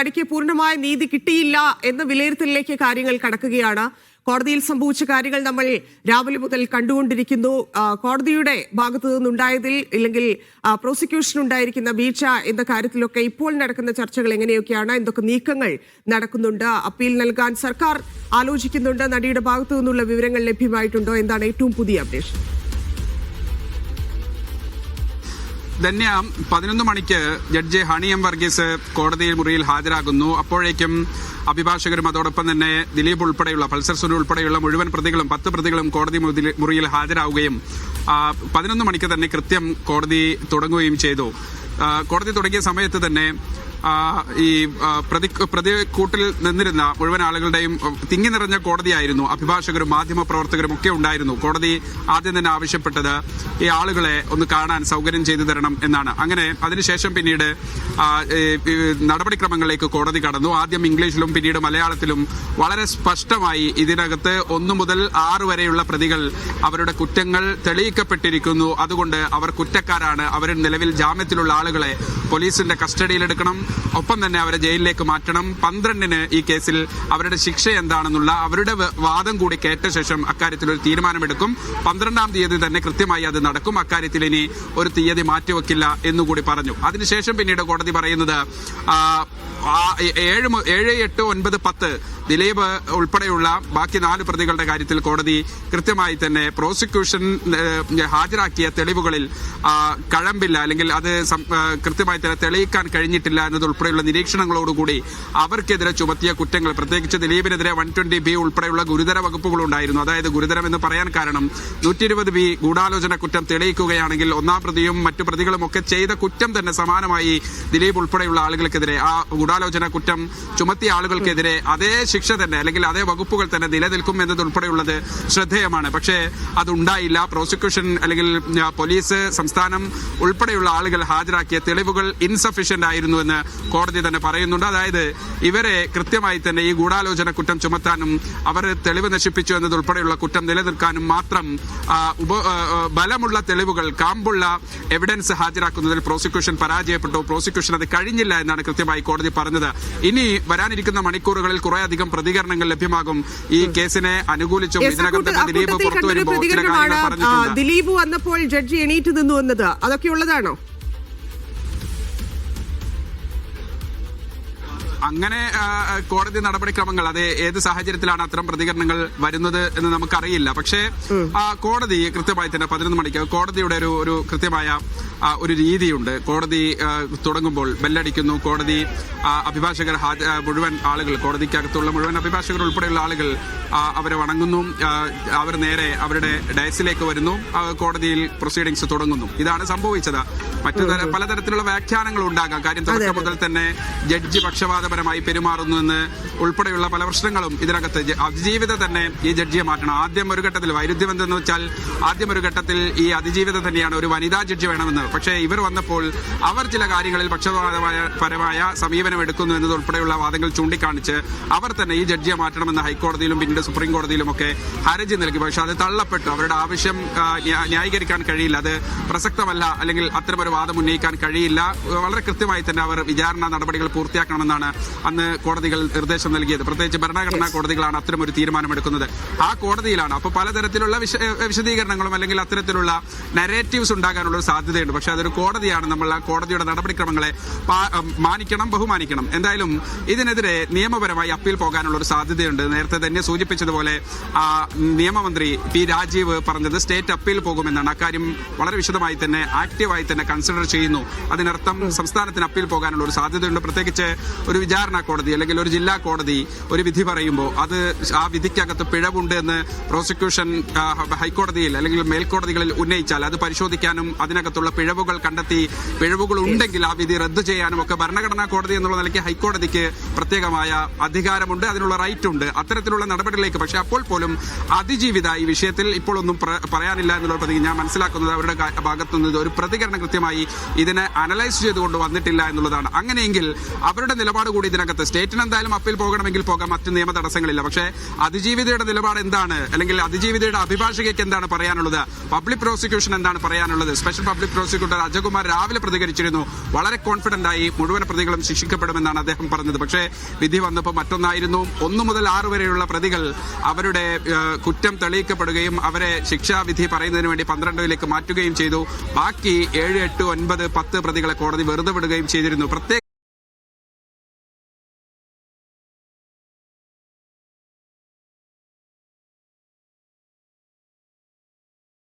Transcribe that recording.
നടിക്ക് പൂർണമായ നീതി കിട്ടിയില്ല എന്ന വിലയിരുത്തലിലേക്ക് കാര്യങ്ങൾ കടക്കുകയാണ്. കോടതിയിൽ സംഭവിച്ച കാര്യങ്ങൾ നമ്മൾ രാവിലെ മുതൽ കണ്ടുകൊണ്ടിരിക്കുന്നു. കോടതിയുടെ ഭാഗത്തു നിന്നുണ്ടായതിൽ ഇല്ലെങ്കിൽ പ്രോസിക്യൂഷൻ ഉണ്ടായിരിക്കുന്ന വീഴ്ച എന്ന കാര്യത്തിലൊക്കെ ഇപ്പോൾ നടക്കുന്ന ചർച്ചകൾ എങ്ങനെയൊക്കെയാണ്? എന്തൊക്കെ നീക്കങ്ങൾ നടക്കുന്നുണ്ട്? അപ്പീൽ നൽകാൻ സർക്കാർ ആലോചിക്കുന്നുണ്ട്. നടിയുടെ ഭാഗത്തു നിന്നുള്ള വിവരങ്ങൾ ലഭ്യമായിട്ടുണ്ടോ? എന്താണ് ഏറ്റവും പുതിയ അപ്ഡേഷൻ? ധന്യ പതിനൊന്ന് മണിക്ക് ജഡ്ജി ഹണി എം വർഗീസ് കോടതിയിൽ മുറിയിൽ ഹാജരാകുന്നു. അപ്പോഴേക്കും അഭിഭാഷകരും അതോടൊപ്പം തന്നെ ദിലീപ് ഉൾപ്പെടെയുള്ള പൾസർ സുനു ഉൾപ്പെടെയുള്ള മുഴുവൻ പ്രതികളും പത്ത് പ്രതികളും കോടതി മുറിയിൽ ഹാജരാവുകയും പതിനൊന്ന് മണിക്ക് തന്നെ കൃത്യം കോടതി തുടങ്ങുകയും ചെയ്തു. കോടതി തുടങ്ങിയ സമയത്ത് തന്നെ ഈ പ്രതി പ്രതി പ്രതിക്കൂട്ടിൽ നിന്നിരുന്ന മുഴുവൻ ആളുകളുടെയും തിങ്ങി നിറഞ്ഞ കോടതിയായിരുന്നു. അഭിഭാഷകരും മാധ്യമ പ്രവർത്തകരും ഒക്കെ ഉണ്ടായിരുന്നു. കോടതി ആദ്യം തന്നെ ആവശ്യപ്പെട്ടത് ഈ ആളുകളെ ഒന്ന് കാണാൻ സൗകര്യം ചെയ്തു തരണം എന്നാണ്. അങ്ങനെ അതിനുശേഷം പിന്നീട് നടപടിക്രമങ്ങളിലേക്ക് കോടതി കടന്നു. ആദ്യം ഇംഗ്ലീഷിലും പിന്നീട് മലയാളത്തിലും വളരെ സ്പഷ്ടമായി ഇതിനകത്ത് ഒന്നു മുതൽ ആറ് വരെയുള്ള പ്രതികൾ അവരുടെ കുറ്റങ്ങൾ തെളിയിക്കപ്പെട്ടിരിക്കുന്നു. അതുകൊണ്ട് അവർ കുറ്റക്കാരാണ്. അവർ നിലവിൽ ജാമ്യത്തിലുള്ള ആളുകളെ പോലീസിന്റെ കസ്റ്റഡിയിലെടുക്കണം ഒപ്പം തന്നെ അവരെ ജയിലിലേക്ക് മാറ്റണം. പന്ത്രണ്ടിന് ഈ കേസിൽ അവരുടെ ശിക്ഷ എന്താണെന്നുള്ള അവരുടെ വാദം കൂടി കേട്ട ശേഷം അക്കാര്യത്തിൽ ഒരു തീരുമാനമെടുക്കും. പന്ത്രണ്ടാം തീയതി തന്നെ കൃത്യമായി അത് നടക്കും. അക്കാര്യത്തിൽ ഇനി ഒരു തീയതി മാറ്റിവെക്കില്ല എന്നുകൂടി പറഞ്ഞു. അതിനുശേഷം പിന്നീട് കോടതി പറയുന്നത് ഏഴ് ഏഴ് എട്ട് ഒൻപത് പത്ത് ദിലീപ് ഉൾപ്പെടെയുള്ള ബാക്കി നാല് പ്രതികളുടെ കാര്യത്തിൽ കോടതി കൃത്യമായി തന്നെ പ്രോസിക്യൂഷൻ ഹാജരാക്കിയ തെളിവുകളിൽ കഴമ്പില്ല. അല്ലെങ്കിൽ അത് കൃത്യമായി തന്നെ തെളിയിക്കാൻ കഴിഞ്ഞിട്ടില്ല എന്നതുൾപ്പെടെയുള്ള നിരീക്ഷണങ്ങളോടുകൂടി അവർക്കെതിരെ ചുമത്തിയ കുറ്റങ്ങൾ. പ്രത്യേകിച്ച് ദിലീപിനെതിരെ വൺ ട്വന്റി ബി ഉൾപ്പെടെയുള്ള ഗുരുതര വകുപ്പുകളുണ്ടായിരുന്നു. അതായത് ഗുരുതരം എന്ന് പറയാൻ കാരണം നൂറ്റി ഇരുപത് ബി ഗൂഢാലോചന കുറ്റം തെളിയിക്കുകയാണെങ്കിൽ ഒന്നാം പ്രതിയും മറ്റു പ്രതികളും ഒക്കെ ചെയ്ത കുറ്റം തന്നെ സമാനമായി ദിലീപ് ഉൾപ്പെടെയുള്ള ആളുകൾക്കെതിരെ ആ ഗൂഢാലോചന കുറ്റം ചുമത്തിയ ആളുകൾക്കെതിരെ അതേ ശിക്ഷ തന്നെ അല്ലെങ്കിൽ അതേ വകുപ്പുകൾ തന്നെ നിലനിൽക്കും എന്നതുൾപ്പെടെയുള്ളത് ശ്രദ്ധേയമാണ്. പക്ഷേ അതുണ്ടായില്ല. പ്രോസിക്യൂഷൻ അല്ലെങ്കിൽ പോലീസ് സംസ്ഥാനം ഉൾപ്പെടെയുള്ള ആളുകൾ ഹാജരാക്കിയ തെളിവുകൾ ഇൻസഫിഷ്യന്റ് ആയിരുന്നു എന്ന് കോടതി തന്നെ പറയുന്നുണ്ട്. അതായത് ഇവരെ കൃത്യമായി തന്നെ ഈ ഗൂഢാലോചന കുറ്റം ചുമത്താനും അവർ തെളിവ് നശിപ്പിച്ചു എന്നതുൾപ്പെടെയുള്ള കുറ്റം നിലനിൽക്കാനും മാത്രം ഉപ ബലമുള്ള തെളിവുകൾ കാമ്പുള്ള എവിഡൻസ് ഹാജരാക്കുന്നതിൽ പ്രോസിക്യൂഷൻ പരാജയപ്പെട്ടു. പ്രോസിക്യൂഷൻ അത് കഴിഞ്ഞില്ല എന്നാണ് കൃത്യമായി കോടതി പറഞ്ഞത്. ഇനി വരാനിരിക്കുന്ന മണിക്കൂറുകളിൽ കുറെ അധികം പ്രതികരണങ്ങൾ ലഭ്യമാകും. ഈ കേസിനെ അനുകൂലിച്ചും ഇതിനകം തന്നെ ദിലീപ് പുറത്തു വരുമ്പോൾ ദിലീപ് വന്നപ്പോൾ ജഡ്ജി എണീറ്റ് നിന്നു എന്നത്. അതൊക്കെ ഉള്ളതാണോ? അങ്ങനെ കോടതി നടപടിക്രമങ്ങൾ അതെ ഏത് സാഹചര്യത്തിലാണ് അത്തരം പ്രതികരണങ്ങൾ വരുന്നത് എന്ന് നമുക്കറിയില്ല. പക്ഷേ കോടതി കൃത്യമായി തന്നെ പതിനൊന്ന് മണിക്ക് കോടതിയുടെ ഒരു ഒരു കൃത്യമായ ഒരു രീതിയുണ്ട്. കോടതി തുടങ്ങുമ്പോൾ ബെല്ലടിക്കുന്നു. കോടതി അഭിഭാഷകർ മുഴുവൻ ആളുകൾ കോടതിക്കകത്തുള്ള മുഴുവൻ അഭിഭാഷകർ ഉൾപ്പെടെയുള്ള ആളുകൾ അവരെ വണങ്ങുന്നു. അവർ നേരെ അവരുടെ ഡയസിലേക്ക് വരുന്നു. കോടതിയിൽ പ്രൊസീഡിങ്സ് തുടങ്ങുന്നു. ഇതാണ് സംഭവിച്ചത്. മറ്റു തര- പലതരത്തിലുള്ള വ്യാഖ്യാനങ്ങൾ ഉണ്ടാകാം. കാര്യം തുടക്കം മുതൽ തന്നെ ജഡ്ജി പക്ഷപാതപരമായി പെരുമാറുന്നു എന്ന് ഉൾപ്പെടെയുള്ള പല പ്രശ്നങ്ങളും ഇതിനകത്ത് അതിജീവിത തന്നെ ഈ ജഡ്ജിയെ മാറ്റണം. ആദ്യം ഒരു ഘട്ടത്തിൽ വൈരുദ്ധ്യം എന്തെന്ന് വെച്ചാൽ ആദ്യം ഒരു ഘട്ടത്തിൽ ഈ അതിജീവിത തന്നെയാണ് ഒരു വനിതാ ജഡ്ജി വേണമെന്ന്. പക്ഷേ ഇവർ വന്നപ്പോൾ അവർ ചില കാര്യങ്ങളിൽ പക്ഷപാതമായ പരമായ സമീപനം എടുക്കുന്നു എന്നതുൾപ്പെടെയുള്ള വാദങ്ങൾ ചൂണ്ടിക്കാണിച്ച് അവർ തന്നെ ഈ ജഡ്ജിയെ മാറ്റണമെന്ന് ഹൈക്കോടതിയിലും പിന്നീട് സുപ്രീം കോടതിയിലും ഒക്കെ ഹർജി നൽകി. പക്ഷേ അത് തള്ളപ്പെട്ടു. അവരുടെ ആവശ്യം ന്യായീകരിക്കാൻ കഴിയില്ല. അത് പ്രസക്തമല്ല. അല്ലെങ്കിൽ അത്തരമൊരു വാദം ഉന്നയിക്കാൻ കഴിയില്ല. വളരെ കൃത്യമായി തന്നെ അവർ വിചാരണ നടപടികൾ പൂർത്തിയാക്കണമെന്നാണ് അന്ന് കോടതികൾ നിർദ്ദേശം നൽകിയത്. പ്രത്യേകിച്ച് ഭരണഘടനാ കോടതികളാണ് അത്തരം ഒരു തീരുമാനമെടുക്കുന്നത്. ആ കോടതിയിലാണ്. അപ്പോൾ പലതരത്തിലുള്ള വിശദീകരണങ്ങളും അല്ലെങ്കിൽ അത്തരത്തിലുള്ള നരേറ്റീവ്സ് ഉണ്ടാകാനുള്ള ഒരു സാധ്യതയുണ്ട്. പക്ഷെ അതൊരു കോടതിയാണ്. നമ്മൾ ആ കോടതിയുടെ നടപടിക്രമങ്ങളെ മാനിക്കണം ബഹുമാനിക്കണം. എന്തായാലും ഇതിനെതിരെ നിയമപരമായി അപ്പീൽ പോകാനുള്ള ഒരു സാധ്യതയുണ്ട്. നേരത്തെ തന്നെ സൂചിപ്പിച്ചതുപോലെ ആ നിയമമന്ത്രി പി രാജീവ് പറഞ്ഞത് സ്റ്റേറ്റ് അപ്പീൽ പോകുമെന്നാണ്. അക്കാര്യം വളരെ വിശദമായി തന്നെ ആക്റ്റീവായി തന്നെ കൺസിഡർ ചെയ്യുന്നു. അതിനർത്ഥം സംസ്ഥാനത്തിന് അപ്പീൽ പോകാനുള്ള ഒരു സാധ്യതയുണ്ട്. പ്രത്യേകിച്ച് ഒരു വിചാരണ കോടതി അല്ലെങ്കിൽ ഒരു ജില്ലാ കോടതി ഒരു വിധി പറയുമ്പോൾ അത് ആ വിധിക്കകത്ത് പിഴവുണ്ട് എന്ന് പ്രോസിക്യൂഷൻ ഹൈക്കോടതിയിൽ അല്ലെങ്കിൽ മേൽക്കോടതികളിൽ ഉന്നയിച്ചാൽ അത് പരിശോധിക്കാനും അതിനകത്തുള്ള പിഴവുകൾ കണ്ടെത്തി പിഴവുകൾ ഉണ്ടെങ്കിൽ ആ വിധി റദ്ദു ചെയ്യാനും ഒക്കെ ഭരണഘടനാ കോടതി എന്നുള്ള നിലയ്ക്ക് ഹൈക്കോടതിക്ക് പ്രത്യേകമായ അധികാരമുണ്ട്. അതിനുള്ള റൈറ്റ് ഉണ്ട്. അത്തരത്തിലുള്ള നടപടികളിലേക്ക് പക്ഷെ അപ്പോൾ പോലും അതിജീവിത ഈ വിഷയത്തിൽ ഇപ്പോൾ ഒന്നും പറയാനില്ല എന്നുള്ള പ്രതി ഞാൻ മനസ്സിലാക്കുന്നത് അവരുടെ ഭാഗത്തുനിന്ന് ഒരു പ്രതികരണം കൃത്യമായി കൃത്യമായി ഇതിനെ അനലൈസ് ചെയ്തുകൊണ്ട് വന്നിട്ടില്ല എന്നുള്ളതാണ്. അങ്ങനെയെങ്കിൽ അവരുടെ നിലപാട് കൂടി ഇതിനകത്ത് സ്റ്റേറ്റിന് എന്തായാലും അപ്പീൽ പോകണമെങ്കിൽ പോകാം മറ്റ് നിയമ തടസ്സങ്ങളില്ല. പക്ഷേ അതിജീവിതയുടെ നിലപാട് എന്താണ്? അല്ലെങ്കിൽ അതിജീവിതയുടെ അഭിഭാഷകയ്ക്ക് എന്താണ് പറയാനുള്ളത്? പബ്ലിക് പ്രോസിക്യൂഷൻ എന്താണ് പറയാനുള്ളത്? സ്പെഷ്യൽ പബ്ലിക് പ്രോസിക്യൂട്ടർ അജകുമാർ രാവിലെ പ്രതികരിച്ചിരുന്നു. വളരെ കോൺഫിഡന്റ് ആയി മുഴുവൻ പ്രതികളും ശിക്ഷിക്കപ്പെടുമെന്നാണ് അദ്ദേഹം പറഞ്ഞത്. പക്ഷേ വിധി വന്നപ്പോൾ മറ്റൊന്നായിരുന്നു. ഒന്നു മുതൽ ആറ് വരെയുള്ള പ്രതികൾ അവരുടെ കുറ്റം തെളിയിക്കപ്പെടുകയും അവരെ ശിക്ഷാവിധി പറയുന്നതിന് വേണ്ടി പന്ത്രണ്ടിലേക്ക് മാറ്റുകയും ചെയ്തു. ബാക്കി ഏഴ് എട്ട് ഒൻപത് പത്ത് പ്രതികളെ കോടതി വെറുതെ വിടുകയും ചെയ്തിരുന്നു. പ്രത്യേക